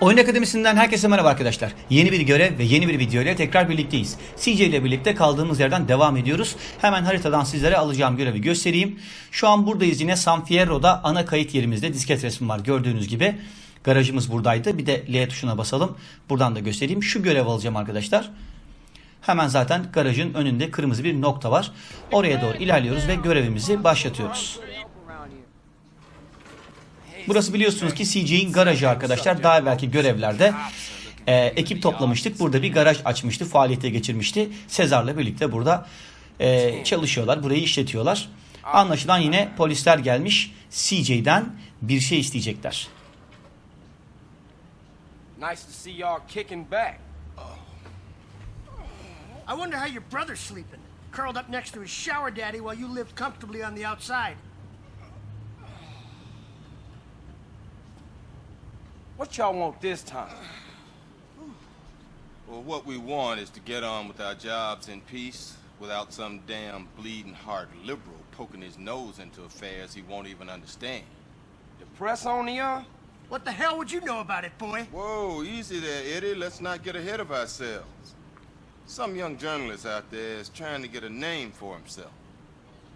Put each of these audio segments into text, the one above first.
Oyun Akademisi'nden herkese merhaba arkadaşlar. Yeni bir görev ve yeni bir video ile tekrar birlikteyiz. CJ ile birlikte kaldığımız yerden devam ediyoruz. Hemen haritadan sizlere alacağım görevi göstereyim. Şu an buradayız yine San Fierro'da ana kayıt yerimizde disket resmi var gördüğünüz gibi. Garajımız buradaydı. Bir de L tuşuna basalım. Buradan da göstereyim. Şu görev alacağım arkadaşlar. Hemen zaten garajın önünde kırmızı bir nokta var. Oraya doğru ilerliyoruz ve görevimizi başlatıyoruz. Burası biliyorsunuz ki CJ'in garajı arkadaşlar. Daha evvelki görevlerde e, ekip toplamıştık. Burada bir garaj açmıştı. Faaliyete geçirmişti. Sezar'la birlikte burada e, çalışıyorlar. Burayı işletiyorlar. Anlaşılan yine polisler gelmiş. CJ'den bir şey isteyecekler. Nice to see y'all kicking back. I wonder how your brother's sleeping. Curled up next to his shower daddy while you lived comfortably on the outside. What y'all want this time? Well, what we want is to get on with our jobs in peace without some damn bleeding heart liberal poking his nose into affairs he won't even understand. The press on y'all? What the hell would you know about it, boy? Whoa, easy there, Eddie. Let's not get ahead of ourselves. Some young journalist out there is trying to get a name for himself.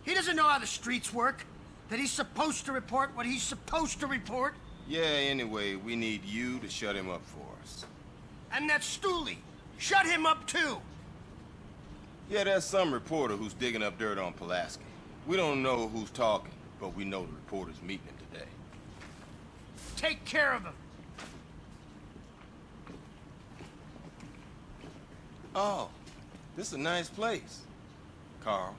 He doesn't know how the streets work. That he's supposed to report what he's supposed to report. Yeah, anyway, we need you to shut him up for us. And that Stooley. Shut him up too. Yeah, there's some reporter who's digging up dirt on Pulaski. We don't know who's talking, but we know the reporter's meeting him today. Take care of him. Oh, this is a nice place. Carl.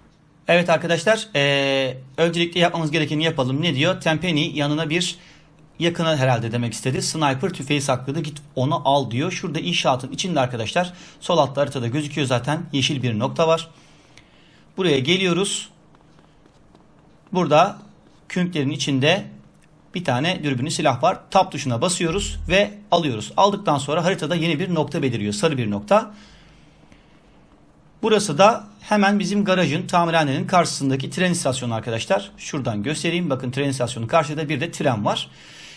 Evet arkadaşlar, eee, öncelikle yapmamız gerekeni yapalım. Ne diyor? Tempeni yanına bir yakına herhalde demek istedi. Sniper tüfeği sakladı. Git onu al diyor. Şurada inşaatın içinde arkadaşlar. Sol altta haritada gözüküyor zaten. Yeşil bir nokta var. Buraya geliyoruz. Burada künklerin içinde bir tane dürbünlü silah var. Tab tuşuna basıyoruz ve alıyoruz. Aldıktan sonra haritada yeni bir nokta beliriyor. Sarı bir nokta. Burası da hemen bizim garajın tamirhanenin karşısındaki tren istasyonu arkadaşlar. Şuradan göstereyim. Bakın tren istasyonu karşıda bir de tren var.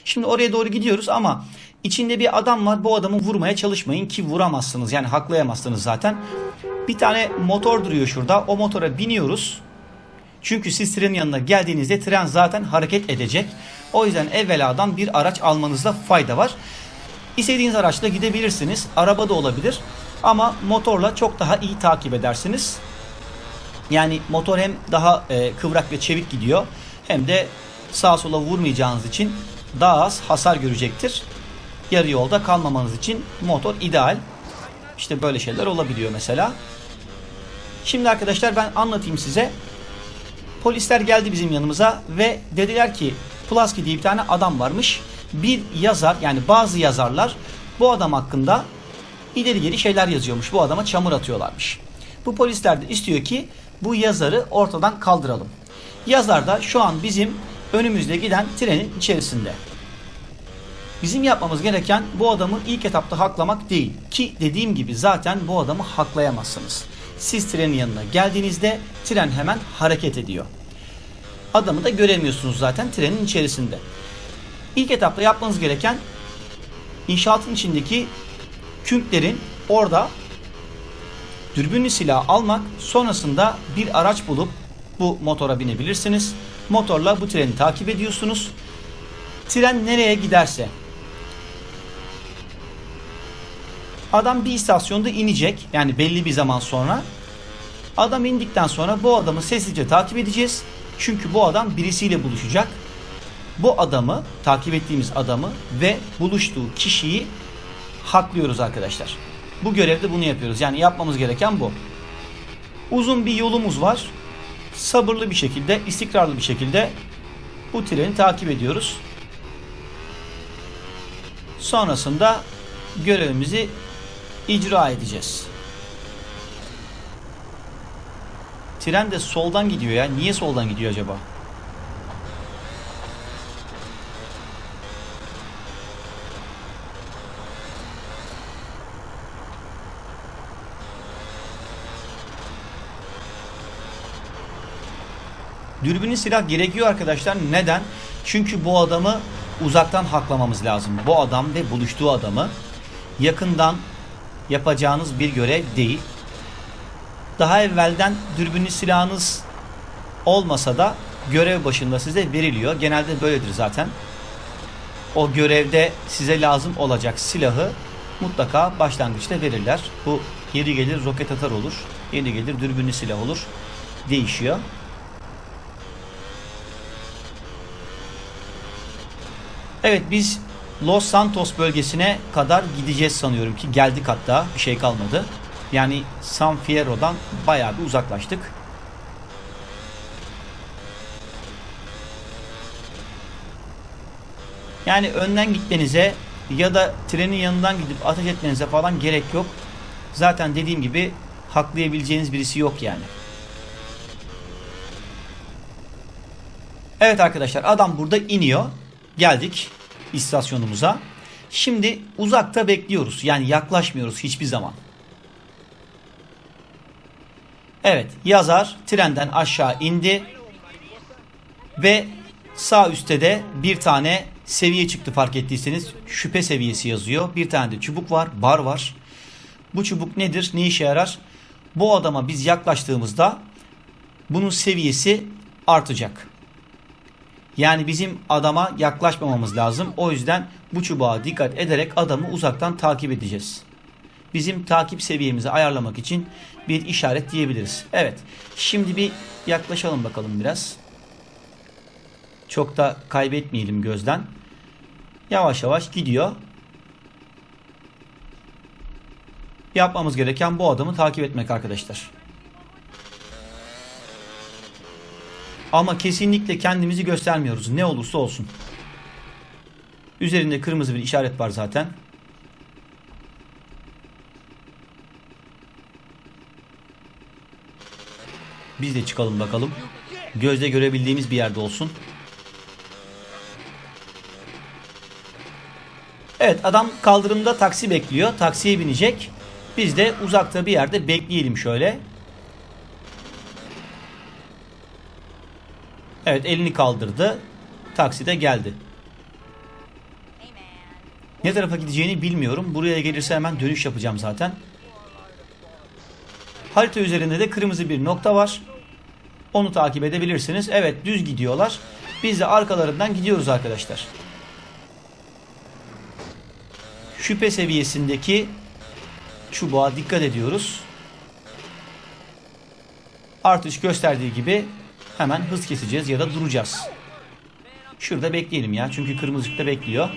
Şimdi oraya doğru gidiyoruz ama içinde bir adam var. Bu adamı vurmaya çalışmayın ki vuramazsınız. Yani haklayamazsınız zaten. Bir tane motor duruyor şurada. O motora biniyoruz. Çünkü siz trenin yanına geldiğinizde tren zaten hareket edecek. O yüzden evveladan bir araç almanızda fayda var. İstediğiniz araçla gidebilirsiniz. Araba da olabilir. Ama motorla çok daha iyi takip edersiniz. Yani motor hem daha e, kıvrak ve çevik gidiyor hem de sağa sola vurmayacağınız için daha az hasar görecektir. Yarı yolda kalmamanız için motor ideal. İşte böyle şeyler olabiliyor mesela. Şimdi arkadaşlar ben anlatayım size. Polisler geldi bizim yanımıza ve dediler ki Pulaski diye bir tane adam varmış. Bir yazar yani bazı yazarlar bu adam hakkında ileri geri şeyler yazıyormuş. Bu adama çamur atıyorlarmış. Bu polisler de istiyor ki bu yazarı ortadan kaldıralım. Yazar da şu an bizim önümüzde giden trenin içerisinde. Bizim yapmamız gereken bu adamı ilk etapta haklamak değil. Ki dediğim gibi zaten bu adamı haklayamazsınız. Siz trenin yanına geldiğinizde tren hemen hareket ediyor. Adamı da göremiyorsunuz zaten trenin içerisinde. İlk etapta yapmanız gereken inşaatın içindeki künklerin orada dürbünlü silah almak sonrasında bir araç bulup bu motora binebilirsiniz. Motorla bu treni takip ediyorsunuz. Tren nereye giderse adam bir istasyonda inecek yani belli bir zaman sonra adam indikten sonra bu adamı sessizce takip edeceğiz. Çünkü bu adam birisiyle buluşacak. Bu adamı takip ettiğimiz adamı ve buluştuğu kişiyi haklıyoruz arkadaşlar. Bu görevde bunu yapıyoruz. Yani yapmamız gereken bu. Uzun bir yolumuz var. Sabırlı bir şekilde, istikrarlı bir şekilde bu treni takip ediyoruz. Sonrasında görevimizi icra edeceğiz. Tren de soldan gidiyor ya. Niye soldan gidiyor acaba? Dürbünlü silah gerekiyor arkadaşlar. Neden? Çünkü bu adamı uzaktan haklamamız lazım. Bu adam ve buluştuğu adamı yakından yapacağınız bir görev değil. Daha evvelden dürbünlü silahınız olmasa da görev başında size veriliyor. Genelde böyledir zaten. O görevde size lazım olacak silahı mutlaka başlangıçta verirler. Bu yeri gelir roket atar olur. Yeri gelir dürbünlü silah olur. Değişiyor. Evet biz Los Santos bölgesine kadar gideceğiz sanıyorum ki geldik hatta bir şey kalmadı. Yani San Fierro'dan bayağı bir uzaklaştık. Yani önden gitmenize ya da trenin yanından gidip ateş etmenize falan gerek yok. Zaten dediğim gibi haklayabileceğiniz birisi yok yani. Evet arkadaşlar adam burada iniyor. Geldik istasyonumuza. Şimdi uzakta bekliyoruz. Yani yaklaşmıyoruz hiçbir zaman. Evet yazar trenden aşağı indi. Ve sağ üstte de bir tane seviye çıktı fark ettiyseniz. Şüphe seviyesi yazıyor. Bir tane de çubuk var. Bar var. Bu çubuk nedir? Ne işe yarar? Bu adama biz yaklaştığımızda bunun seviyesi artacak. Yani bizim adama yaklaşmamamız lazım. O yüzden bu çubuğa dikkat ederek adamı uzaktan takip edeceğiz. Bizim takip seviyemizi ayarlamak için bir işaret diyebiliriz. Evet. Şimdi bir yaklaşalım bakalım biraz. Çok da kaybetmeyelim gözden. Yavaş yavaş gidiyor. Yapmamız gereken bu adamı takip etmek arkadaşlar. Ama kesinlikle kendimizi göstermiyoruz. Ne olursa olsun. Üzerinde kırmızı bir işaret var zaten. Biz de çıkalım bakalım. Gözle görebildiğimiz bir yerde olsun. Evet adam kaldırımda taksi bekliyor. Taksiye binecek. Biz de uzakta bir yerde bekleyelim şöyle. Evet elini kaldırdı. Taksi de geldi. Ne tarafa gideceğini bilmiyorum. Buraya gelirse hemen dönüş yapacağım zaten. Harita üzerinde de kırmızı bir nokta var. Onu takip edebilirsiniz. Evet düz gidiyorlar. Biz de arkalarından gidiyoruz arkadaşlar. Şüphe seviyesindeki çubuğa dikkat ediyoruz. Artış gösterdiği gibi hemen hız keseceğiz ya da duracağız. Şurada bekleyelim ya. Çünkü kırmızı ışıkta bekliyor.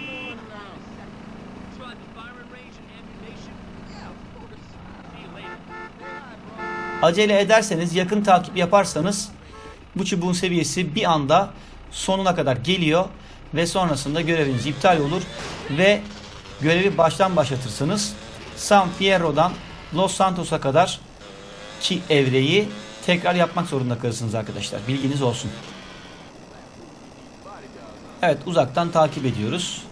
Acele ederseniz, yakın takip yaparsanız bu çubuğun seviyesi bir anda sonuna kadar geliyor ve sonrasında göreviniz iptal olur ve görevi baştan başlatırsınız. San Fierro'dan Los Santos'a kadar ki evreyi tekrar yapmak zorunda kalırsınız arkadaşlar. Bilginiz olsun. Evet uzaktan takip ediyoruz.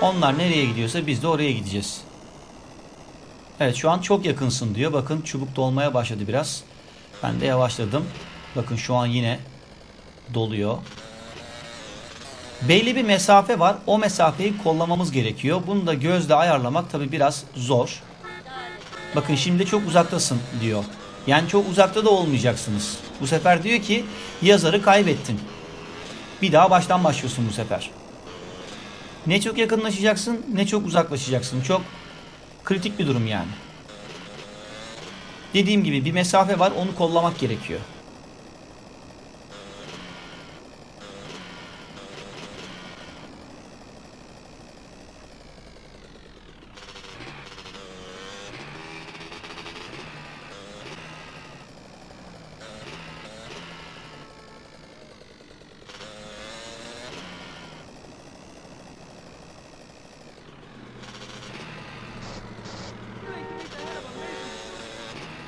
Onlar nereye gidiyorsa biz de oraya gideceğiz. Evet şu an çok yakınsın diyor. Bakın çubuk dolmaya başladı biraz. Ben de yavaşladım. Bakın şu an yine doluyor. Belli bir mesafe var. O mesafeyi kollamamız gerekiyor. Bunu da gözle ayarlamak tabi biraz zor. Bakın şimdi çok uzaktasın diyor. Yani çok uzakta da olmayacaksınız. Bu sefer diyor ki yazarı kaybettin. Bir daha baştan başlıyorsun bu sefer. Ne çok yakınlaşacaksın ne çok uzaklaşacaksın. Çok kritik bir durum yani. Dediğim gibi bir mesafe var onu kollamak gerekiyor.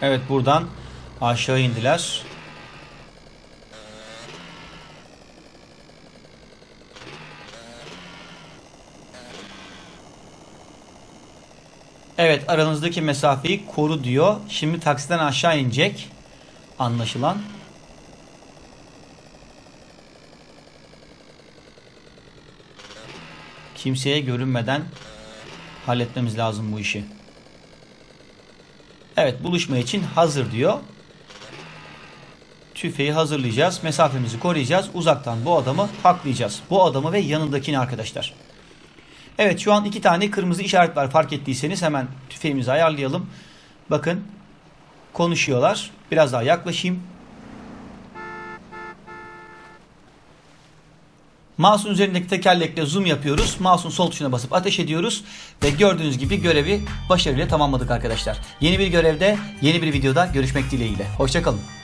Evet buradan aşağı indiler. Evet aranızdaki mesafeyi koru diyor. Şimdi taksiden aşağı inecek. Anlaşılan. Kimseye görünmeden halletmemiz lazım bu işi. Evet buluşma için hazır diyor. Tüfeği hazırlayacağız. Mesafemizi koruyacağız. Uzaktan bu adamı haklayacağız. Bu adamı ve yanındakini arkadaşlar. Evet şu an iki tane kırmızı işaret var fark ettiyseniz hemen tüfeğimizi ayarlayalım. Bakın konuşuyorlar. Biraz daha yaklaşayım. Mouse'un üzerindeki tekerlekle zoom yapıyoruz. Mouse'un sol tuşuna basıp ateş ediyoruz. Ve gördüğünüz gibi görevi başarıyla tamamladık arkadaşlar. Yeni bir görevde, yeni bir videoda görüşmek dileğiyle. Hoşçakalın.